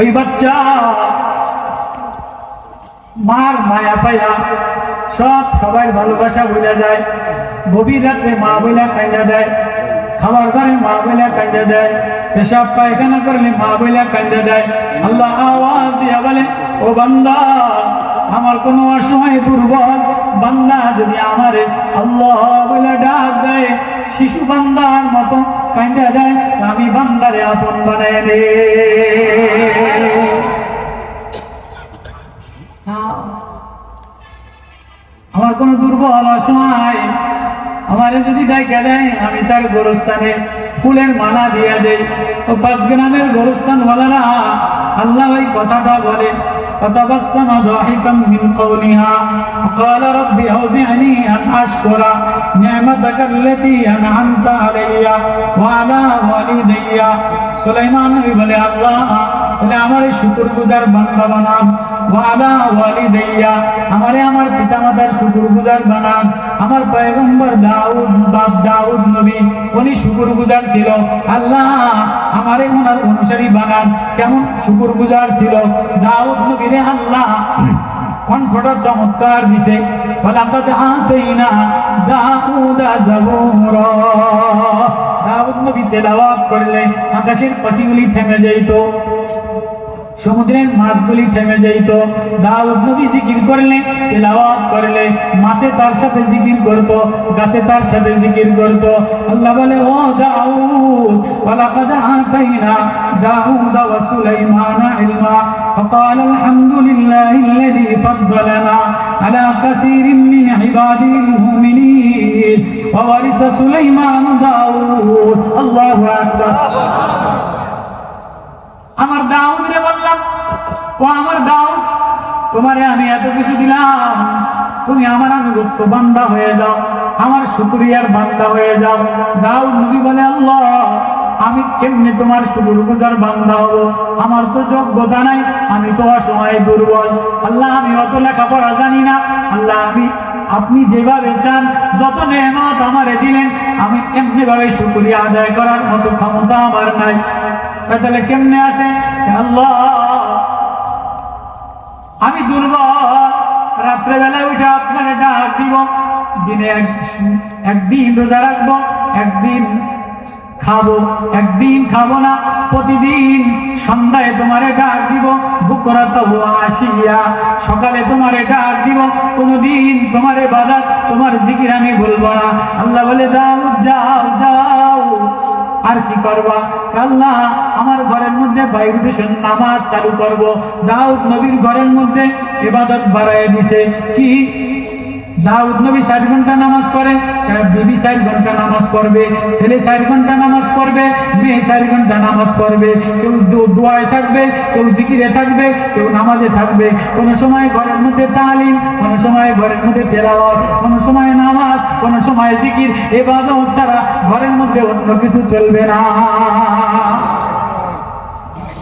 ওই বাচ্চা, মার মায়া পায়া, সব সবাই ভালোবাসা বোঝা যায়, গভীর রাত্রে মা বইলা কাঁদা দেয় খাবার ঘরে মা বইলা কাঁদা দেয়, পেশাব পায়খানা করলে মা বইলা কাঁদা দেয়, আল্লাহ আওয়াজ দিয়া বলে, ও বান্দা, আমার কোনো অসময় দুর্বল বান্দা যদি আমারে আল্লাহ বলে ডাক দেয়, শিশু বান্দার মতো আমি বান্দারে আপন বানায় রে। আমার কোন দুর্বল অসহায় আমারে যদি ডাইকা দেয় আমি তার গোরস্থানে ফুলের মালা দিয়ে দেই ও পাঁচ গ্রামের গোরস্থান বলারা আল্লাহ ওই কথাটা বলে فتبسم ضاحكا من قولها وقال رب أوزعني أن أشكر نعمتك التي أنعمت علي وعلى والدي সুলাইমান নবী বলে আল্লাহ তাহলে আমার শুকুর গুজার বান্দা বানান ওয়ালা ওয়ালিদাইয়া আমারে আমার পিতামাতার শুকুর গুজার বানান আমার পয়গম্বর দাউদ, বাপ দাউদ নবী, উনি শুকুর গুজার ছিল। আল্লাহ, আমারে ওনার অনুসারী বানান। কেমন? শুকুর গুজার ছিল। দাউদ নবীরে আল্লাহ, কণ্ঠটা চমৎকার দিছে। ফলাকাত আতাইনা দাউদা জাবুরা। দাউদ নবী তেলাওয়াত করলে আকাশের পাখিগুলি থেমে যাইত। সমুদ্রের মাছগুলি থেমে যাইত দাউদ নবী জিকির করলে তেলাওয়াত করলে মাছে তার সাথে জিকির করত গাছে তার সাথে জিকির করত আল্লাহ বলে ও দাউদ ওয়ালাকাদ আতাইনা দাউদ ওয়া সুলাইমানা ইলমা فقال الحمد لله الذي فضلنا على كثير من عباده المؤمنين وورث سليمان داود الله أكبر ও আমার দাও। তোমারে আমি এত কিছু দিলাম। তুমি আমার আনুগত্য বান্দা হয়ে যাও। আমার শুক্রিয়ার বান্দা হয়ে যাও। দাও নবী বলে, আল্লাহ, আমি কেমনে তোমার শুকুর গুজার বান্দা হব? আমার তো যোগ্যতা নাই, আমি তো অসময় দুর্বল। আল্লাহ, আমি অত লেখাপড়া জানি না। আল্লাহ, আমি, আপনি যেভাবে চান, যত নেহমত আমারে দিলেন, আমি এমনি ভাবে শুক্রিয়া আদায় করার মতো ক্ষমতা আমার নাই। তাহলে কেমনে আছে? আল্লাহ আমি দুর্বল। রাত্রেবেলায় উঠে আপনারে ডাক দিব। দিনে একদিন রোজা রাখব, একদিন খাব একদিন খাব না, প্রতিদিন সন্ধ্যায় তোমারে ডাক দিব, বুকরা তবু আসিয়া সকালে তোমারে ডাক দিব, কোনোদিন তোমারে বাধা, তোমার জিকির আমি বলব না। আল্লাহ বলে দাও যাও যাও। আর কি করবা? আল্লাহ, আমার ঘরের মধ্যে বায়ু দূষণ নামাজ চালু করব। দাউদ নবীর ঘরের মধ্যে ইবাদত বাড়ায় দিছে। কি? দাউদ নবী ষাট ঘণ্টা নামাজ পড়ে বিবি ষাট ঘন্টা নামাজ পড়বে ছেলে ষাট ঘন্টা নামাজ পড়বে মেয়ে ষাট ঘন্টা নামাজ পড়বে কেউ দো- দোয়ায় থাকবে কেউ জিকিরে থাকবে কেউ নামাজে থাকবে কোনো সময় ঘরের মধ্যে তালিম কোনো সময় ঘরের মধ্যে তেলাওয়াত কোনো সময় নামাজ কোনো সময় জিকির এবাদত ছাড়া ঘরের মধ্যে অন্য কিছু চলবে না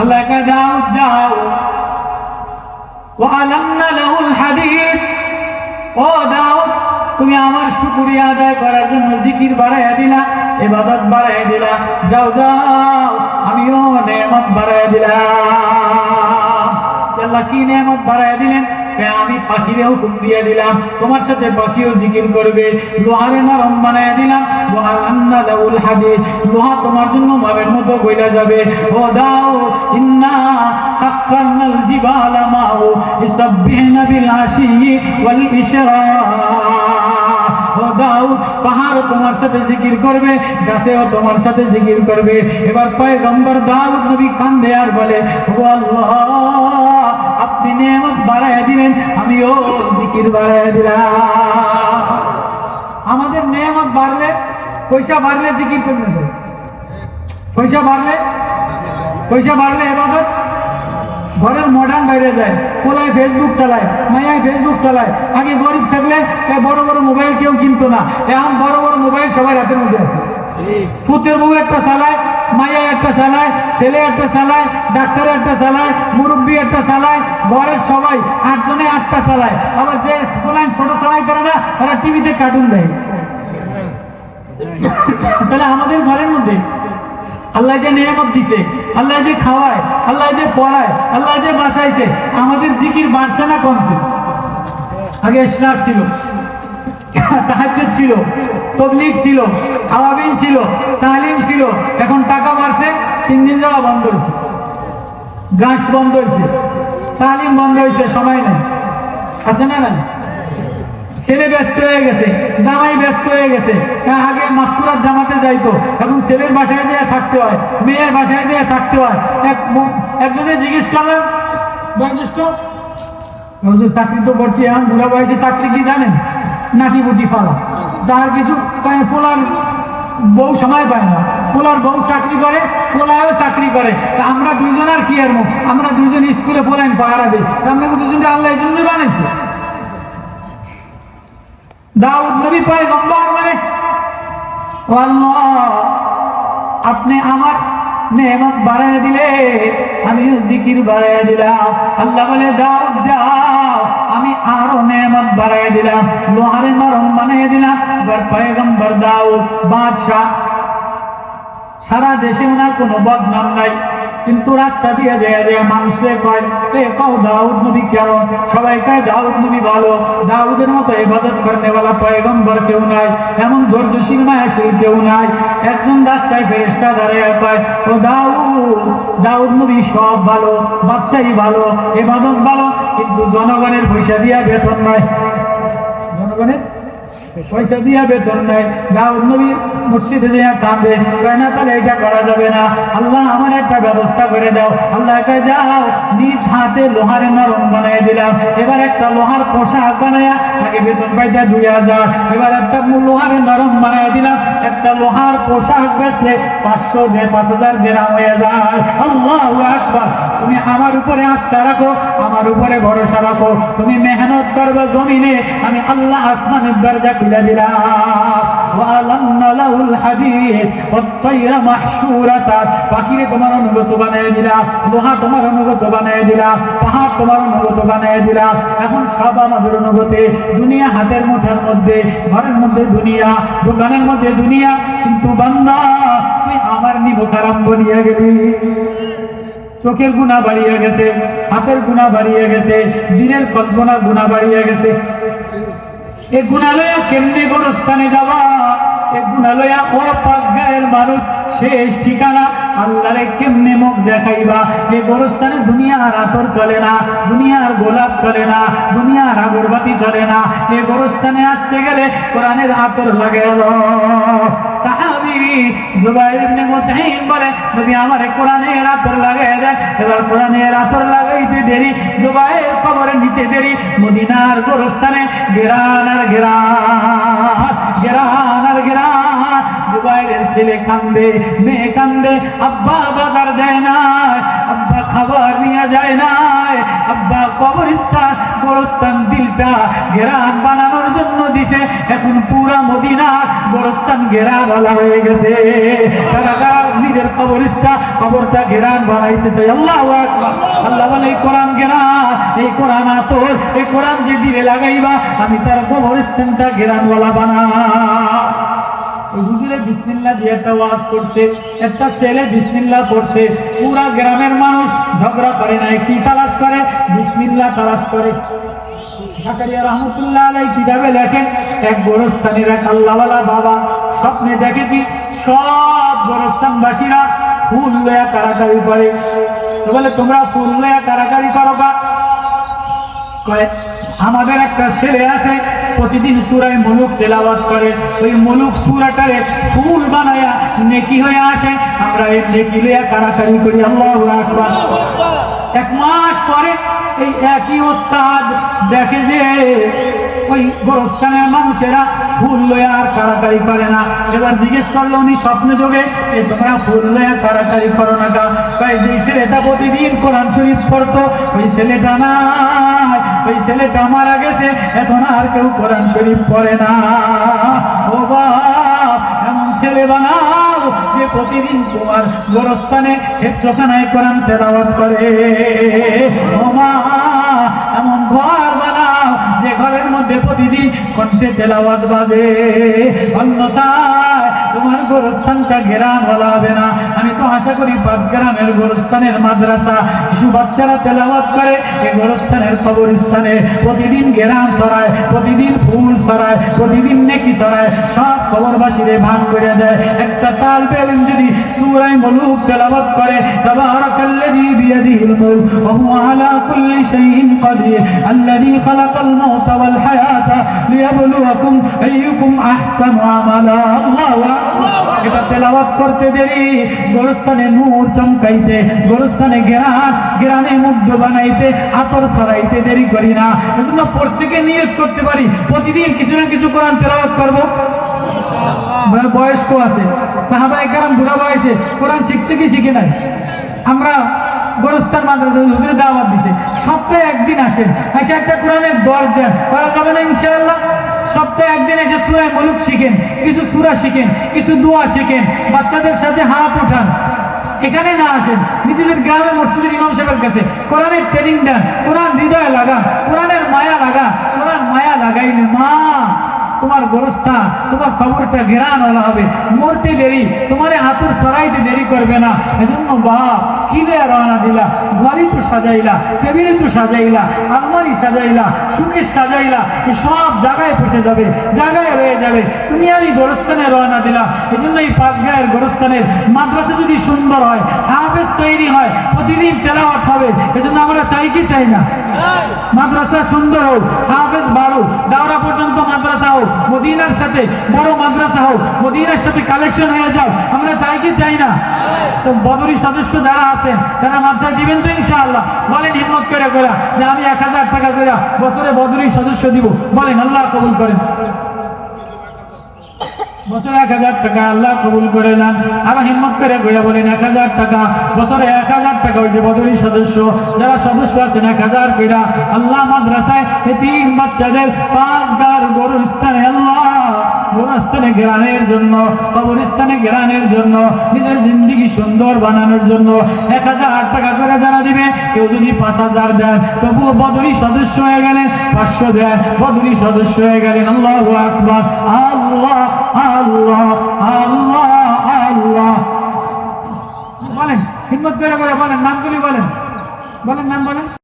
আল্লাহ কা যাও যাও وعلمنا له الحديث ও দাউদ তুমি আমার শুকরিয়া আদায় করার জন্য জিকির বাড়াইয়া দিলা, ইবাদত বাড়াইয়া দিলা। যাও যাও, আমিও নেয়ামত বাড়াইয়া দিলাম। আল্লাহ কি নেয়ামত বাড়াইয়া দিলেন? আমি পাখিরে হুকুম দিয়ে দিলাম, তোমার সাথে পাখিও জিকির করবে। লোহারে নরম বানাইয়া দিলাম লোহা আন্না লাউল হাদিদ লোহা তোমার জন্য মাবের মতো গইলা যাবে। ও দাও, ইন্না সাক্কারনাল জিবালা মাও ইসাব্বিহনা বিল আশি ওয়াল ইশরাক ও দাউদ পাহাড় তোমার সাথে জিকির করবে, গাছেও তোমার সাথে জিকির করবে। এবার পয়গম্বর দাউদ নবী কান্দে আর বলে, ও আপনি নেমত বাড়াইয়া দিলেন, আমিও জিকির বাড়াইয়া দিলাম। আমাদের নেমত বাড়লে, পয়সা বাড়লে জিকির করবে পয়সা বাড়লে পয়সা বাড়লে এবাদত? ঘরের মডার্ন বাইরে যায়, পোলায় ফেসবুক চালায় মাইয়ায় ফেসবুক চালায়। আগে গরিব থাকলে বড় বড় মোবাইল কেউ কিনতো না। এখন বড় বড় মোবাইল সবাই হাতের মধ্যে আছে। পুতের বউ একটা চালায় মায়া একটা চালায়, ছেলে একটা চালায়, ডাক্তার একটা চালায়, মুরব্বী একটা চালায়, ঘরের সবাই আটজনে আটটা চালায়। আবার যে পোলায় ছোট চালাই করে না ওরা টিভিতে কার্টুন দেয় তাহলে আমাদের ঘরের মধ্যে আল্লাহ যে নিয়ামত দিছে, আল্লাহ যে খাওয়ায়, আল্লাহ যে পড়ায়, আল্লাহ যে বাঁচাইছে, আমাদের জিকির বাড়ছে না কমছে? আগে ইসলাম ছিল ছিল, তবলিগ ছিল, আওয়াবিন ছিল, তালিম ছিল, এখন টাকা মারছে তিন দিন যাওয়া বন্ধ হয়েছে। গাছ বন্ধ হয়েছে, তালিম বন্ধ হয়েছে, সময় নেই। আছে না না ছেলে ব্যস্ত হয়ে গেছে, জামাই ব্যস্ত হয়ে গেছে আগে মাস্তুরার জামাতে যাইতো, এখন ছেলের বাসায় যেয়ে থাকতে হয়, মেয়ের বাসায় যেয়ে থাকতে হয়। এক একজনে জিজ্ঞেস করলাম, বয়োজ্যেষ্ঠ চাকরি তো করছি এখন, বুড়া বয়সে চাকরি কি জানেন? নাকি বুটি ফালা তার কিছু পোলার বউ সময় পায় না। পোলার বউ চাকরি করে পোলায়ও চাকরি করে। তা আমরা দুজন আর কি আর আমরা দুজন স্কুলে পোলাইন পাহারা দিই। আপনাকে দুজনকে আল্লাহ এই জন্য বানাইছে। দাউদ নবী পায় গম্বার মানে আপনি আমার নেমত বাড়ায় দিলে, আমিও জিকির বাড়ায় দিলাম। আল্লাহ বলে, দাউদ যাও, আমি আরও নেমত বাড়ায় দিলাম। লোহারে নরম বানিয়ে দিলাম। এবার পয়গম্বর দাউদ, বাদশাহ, সারা দেশে ওনার কোনো বদনাম নাই। কিন্তু রাস্তা দিয়ে যায় যায় মানুষে কয়, এ কও দাউদ নবী কেমন সবাই কয়, দাউদ নবী ভালো। দাউদের মতো ইবাদত করনেওয়ালা পয়গম্বর কেউ নাই, এমন ধৈর্যশীল মায়াশীল কেউ নাই। একজন রাস্তায় ফেরেস্তা দাঁড়িয়ে কয়, ও দাউদ দাউদ নবী সব ভালো, বাদশাহী ভালো, ইবাদত ভালো, কিন্তু জনগণের পয়সা দিয়া বেতন নাই। জনগণের? পয়সা দিয়া বেতন নেয়। দাউদ নবী মসজিদে দিয়া কাঁদে। কয়, না তাহলে এটা করা যাবে না। আল্লাহ আমার একটা ব্যবস্থা করে দাও। আল্লাহ কয়, যাও, নিজ হাতে লোহারে নরম বানাই দিলাম। এবার একটা লোহার পোশাক বানায়া আগে বেতন পাইটা দুই হাজার। এবার একটা লোহারে নরম বানাই দিলাম। একটা লোহার পোশাক বেচলে পাঁচশো দেড় পাঁচ হাজার দেড়া হয়ে যায়। আল্লাহ আকবার। তুমি আমার উপরে আস্থা রাখো, আমার উপরে ভরসা রাখো। তুমি মেহনত করবে জমিনে। আমি আল্লাহ আসমানের দরজা আমাদের অনুগতে। দুনিয়া হাতের মুঠার মধ্যে কিন্তু বান্দা, তুই আমার নিবক আরম্ভ নিয়ে গেলি। চোখের গুণা বাড়িয়ে গেছে, হাতের গুণা বাড়িয়ে গেছে দিনের কল্পনা গুণা বাড়িয়ে গেছে। এ গুণালয়া কেমনে গোরস্থানে যাবা? এ গুণালয়া, ও পাঁচ গায়ের মানুষ, শেষ ঠিকানা আল্লাহরে কেমনে মুখ দেখাইবা? এ গোরস্থানে দুনিয়ার আতর চলে না, দুনিয়ার গোলাপ চলে না, দুনিয়ার আগরবাতি চলে না। এ গোরস্থানে আসতে গেলে কোরআনের আতর লাগে জুবাইর ইবনে মুতাইম বলে নবী আব্বা বাজার দেয় আব্বা খাবার নিয়ে যায় কবরস্থান, গোরস্থান দিলটা গেরান বানানোর জন্য দিছে। এখন পুরা মদিনা গোরস্থান গেরান বলা হয়ে গেছে। নিজের কবরস্থান, কবরটা গেরান বানাইতেছে আল্লাহ আকবার। আল্লাহ বলে, এই কোরআন গেরান এই কোরআন আতর, এই কোরআন যে দিলে লাগাইবা, আমি তার কবরস্থানটা বলা বানা হুজুরে বিসমিল্লাহ দিয়ে একটা ওয়াজ করছে, একটা ছেলে বিসমিল্লাহ পড়ছে, পুরা গ্রামের মানুষ ঝগড়া করে নাই, কি তালাশ করে? বিসমিল্লাহ তালাশ করে। এক এক বাবা স্বপ্নে দেখে কি, সব লয়া করে বলে, তোমরা করো বা আমাদের একটা ছেলে আছে প্রতিদিন সুরায় মুলুক তেলাওয়াত করে। ওই মুলুক সুরাটারে ফুল বানায়া নেকি হয়ে আসে। আমরা এই নেকি লইয়া কারাকারি করি। আল্লাহু আকবার। এক মাস পরে এই একই ওস্তাদ দেখে যে ওই গোরস্থানের মানুষেরা ফুল লইয়া আর কারাকারি করে না। এবার জিজ্ঞেস করল, উনি স্বপ্ন যোগে? এই তোমরা ফুল লইয়া কারাকারি করো না তাই যে ছেলেটা প্রতিদিন কোরআন শরীফ পড়তো। ওই ছেলেটা না ওই ছেলেটা মারা গেছে, এখন আর কেউ কোরআন শরীফ পড়ে না। ও বাপ, এমন ছেলে বানাও যে প্রতিদিন তোমার গোরস্থানে হেফসখানায় কোরআন তেলাওয়াত করে। ও মা, এমন ঘর বানাও যে ঘরের মধ্যে প্রতিদিন কণ্ঠে তেলাওয়াত বাজে। অন্যথায় তোমার গোরস্থানটা ঘেরা বলা হবে না। আমি আশা করি পাঁচ গ্রামের গোরস্থানের মাদ্রাসা, শিশু বাচ্চারা তেলাওয়াত করে এই গোরস্থানের কবরস্থানে। প্রতিদিন গেরাম ছড়ায়, প্রতিদিন ফুল ছড়ায়, প্রতিদিন নেকি ছড়ায়, সব কবরবাসীরে ভাগ করে দেয়। একটা তাল বেলুন যদি সুরাই মলুক তেলাওয়াত করে, তাবারাকাল্লাযী বিয়াদিহিল মুলক, ওয়া হুয়া আলা কুল্লি শাইইন কাদির, আল্লাযী খালাকাল মাউতা ওয়াল হায়াতা লিয়াবলুয়াকুম আইয়ুকুম আহসানু আমালা। আল্লাহু আকবার। এটা তেলাওয়াত করতে দেরি, গোরস্থানে নূর চমকাইতে গোরস্থানে জ্ঞান জ্ঞানে মুগ্ধ বানাইতে আতর ছড়াইতে দেরি করি না। এজন্য প্রত্যেকে নিয়ত করতে পারি। প্রতিদিন কিছু না কিছু কোরআন তেলাওয়াত করব। বয়স্ক আছে। সাহাবা একরাম বুড়া বয়সে কোরআন শিখছে কি শিখে নাই? আমরা গোরস্থান মাদ্রাসা হুজুরে দাওয়াত দিছে। সপ্তাহে একদিন আসেন। এসে একটা কোরআনের দশ দেন। করা যাবে না ইনশাআল্লাহ? সপ্তাহে একদিন এসে সুরা মুলুক শিখেন, কিছু সুরা শিখেন, কিছু দোয়া শিখেন, বাচ্চাদের সাথে হাত উঠান এখানে না আসেন, নিজেদের গ্রামে মসজিদের ইমাম সাহেবের কাছে কোরআনের ট্রেনিং দেন, কোরআন হৃদয়ে লাগান, কোরআনের মায়া লাগা, কোরআন মায়া লাগাইলে, মা, তোমার গোরস্তা তোমার খবরটা ঘেরানোলা হবে, মরতে দেরি, তোমার হাতুর সরাইতে দেরি করবে না। এজন্য বাপ কিনে রওনা দিলা, ঘরে তো সাজাইলা, টেবিলে তো সাজাইলা, আলমারি সাজাইলা, সুকেশ সাজাইলা, এ সব জায়গায় পৌঁছে যাবে, জায়গায় রয়ে যাবে। তুমি আমি গোরস্থানে রওনা দিলা। এই জন্য এই পাঁচ গায়ের গোরস্থানের মাদ্রাসা যদি সুন্দর হয়, হাফেজ তৈরি হয়, প্রতিদিন তেলাওয়াত হবে, এজন্য আমরা চাই কি চাই না? মাদ্রাসা সুন্দর হোক, হাফেজ বাড়ুক দাওরা পর্যন্ত মাদ্রাসা হোক, মদিনার সাথে বড় মাদ্রাসা হোক, মদিনার সাথে কালেকশন হয়ে যাও আমরা চাই কি চাই না? তো বদরি সদস্য যারা আছেন, তারা মাদ্রাসা দিবেন তো ইনশাআল্লাহ। বলেন হিম্মত করে করে, যে আমি এক হাজার টাকা করে বছরে বদরি সদস্য দিব। বলেন আল্লাহ কবুল করেন। বছরে এক হাজার টাকা আল্লাহ কবুল করে নেন। আরও হিম্মত করে গড়ে বলেন এক হাজার টাকা, বছরে এক হাজার টাকা ওই যে বদলি সদস্য, যারা সদস্য আছেন, এক হাজার কইরা আল্লাহ মাদ্রাসায় এতিম বাচ্চাদের পাঁচ গার গরু স্থানে আল্লাহ গোরস্থানে গেরানের জন্য, কবরস্থানে গেরানের জন্য, নিজের জিন্দিগি সুন্দর বানানোর জন্য এক হাজার টাকা করে যারা দিবে, কেউ যদি পাঁচ হাজার দেন তবুও বদলি সদস্য হয়ে গেলেন, পাঁচশো দেন বদলি সদস্য হয়ে গেলেন, আল্লাহ আকবার, আল্লাহ আল্লাহ আল্লাহ। আল্লাহ বলেন, হিম্মত করে বলেন, নামগুলি বলেন। বলেন, নাম বলেন।